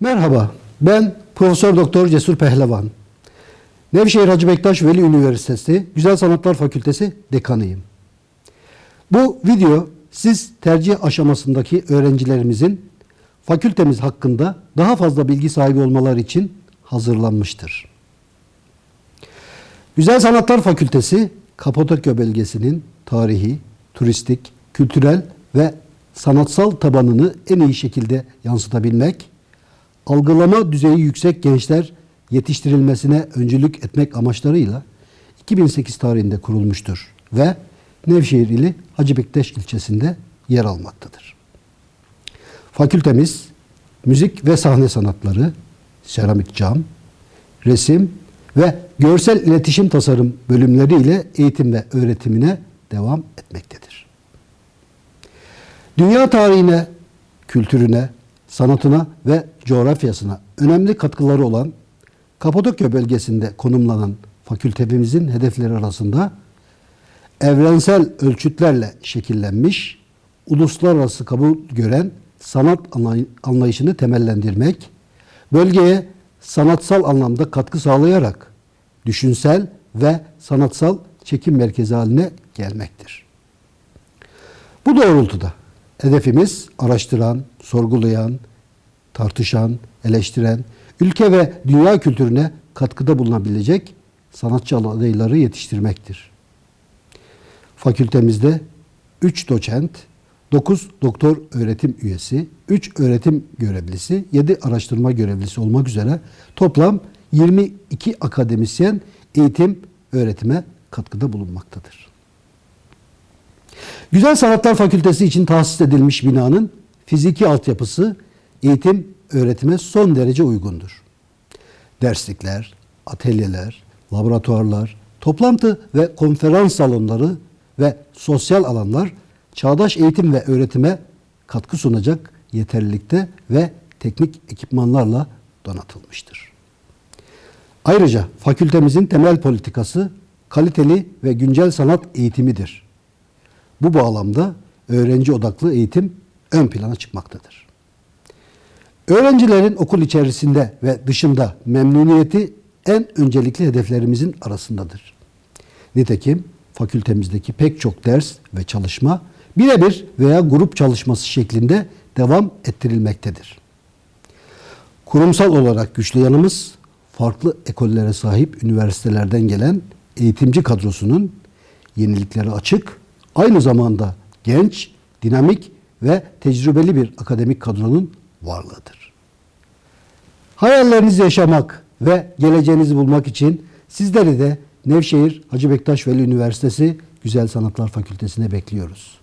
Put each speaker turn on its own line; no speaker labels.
Merhaba, ben Profesör Doktor Cesur Pehlevan. Nevşehir Hacı Bektaş Veli Üniversitesi Güzel Sanatlar Fakültesi dekanıyım. Bu video siz tercih aşamasındaki öğrencilerimizin fakültemiz hakkında daha fazla bilgi sahibi olmaları için hazırlanmıştır. Güzel Sanatlar Fakültesi Kapadokya bölgesinin tarihi, turistik, kültürel ve sanatsal tabanını en iyi şekilde yansıtabilmek, algılama düzeyi yüksek gençler yetiştirilmesine öncülük etmek amaçlarıyla 2008 tarihinde kurulmuştur ve Nevşehir ili Hacı Bektaş ilçesinde yer almaktadır. Fakültemiz müzik ve sahne sanatları, seramik cam, resim ve görsel iletişim tasarım bölümleriyle eğitim ve öğretimine devam etmektedir. Dünya tarihine, kültürüne, sanatına ve coğrafyasına önemli katkıları olan Kapadokya bölgesinde konumlanan fakültemizin hedefleri arasında evrensel ölçütlerle şekillenmiş, uluslararası kabul gören sanat anlay- anlayışını temellendirmek, bölgeye sanatsal anlamda katkı sağlayarak düşünsel ve sanatsal çekim merkezi haline gelmektir. Bu doğrultuda hedefimiz araştıran, sorgulayan, tartışan, eleştiren, ülke ve dünya kültürüne katkıda bulunabilecek sanatçı adayları yetiştirmektir. Fakültemizde 3 doçent, 9 doktor öğretim üyesi, 3 öğretim görevlisi, 7 araştırma görevlisi olmak üzere toplam 22 akademisyen eğitim öğretime katkıda bulunmaktadır. Güzel Sanatlar Fakültesi için tahsis edilmiş binanın fiziki altyapısı eğitim öğretime son derece uygundur. Derslikler, atölyeler, laboratuvarlar, toplantı ve konferans salonları ve sosyal alanlar çağdaş eğitim ve öğretime katkı sunacak yeterlilikte ve teknik ekipmanlarla donatılmıştır. Ayrıca fakültemizin temel politikası kaliteli ve güncel sanat eğitimidir. Bu bağlamda öğrenci odaklı eğitim ön plana çıkmaktadır. Öğrencilerin okul içerisinde ve dışında memnuniyeti en öncelikli hedeflerimizin arasındadır. Nitekim fakültemizdeki pek çok ders ve çalışma birebir veya grup çalışması şeklinde devam ettirilmektedir. Kurumsal olarak güçlü yanımız farklı ekollere sahip üniversitelerden gelen eğitimci kadrosunun yeniliklere açık, aynı zamanda genç, dinamik ve tecrübeli bir akademik kadronun varlığıdır. Hayallerinizi yaşamak ve geleceğinizi bulmak için sizleri de Nevşehir Hacı Bektaş Veli Üniversitesi Güzel Sanatlar Fakültesine bekliyoruz.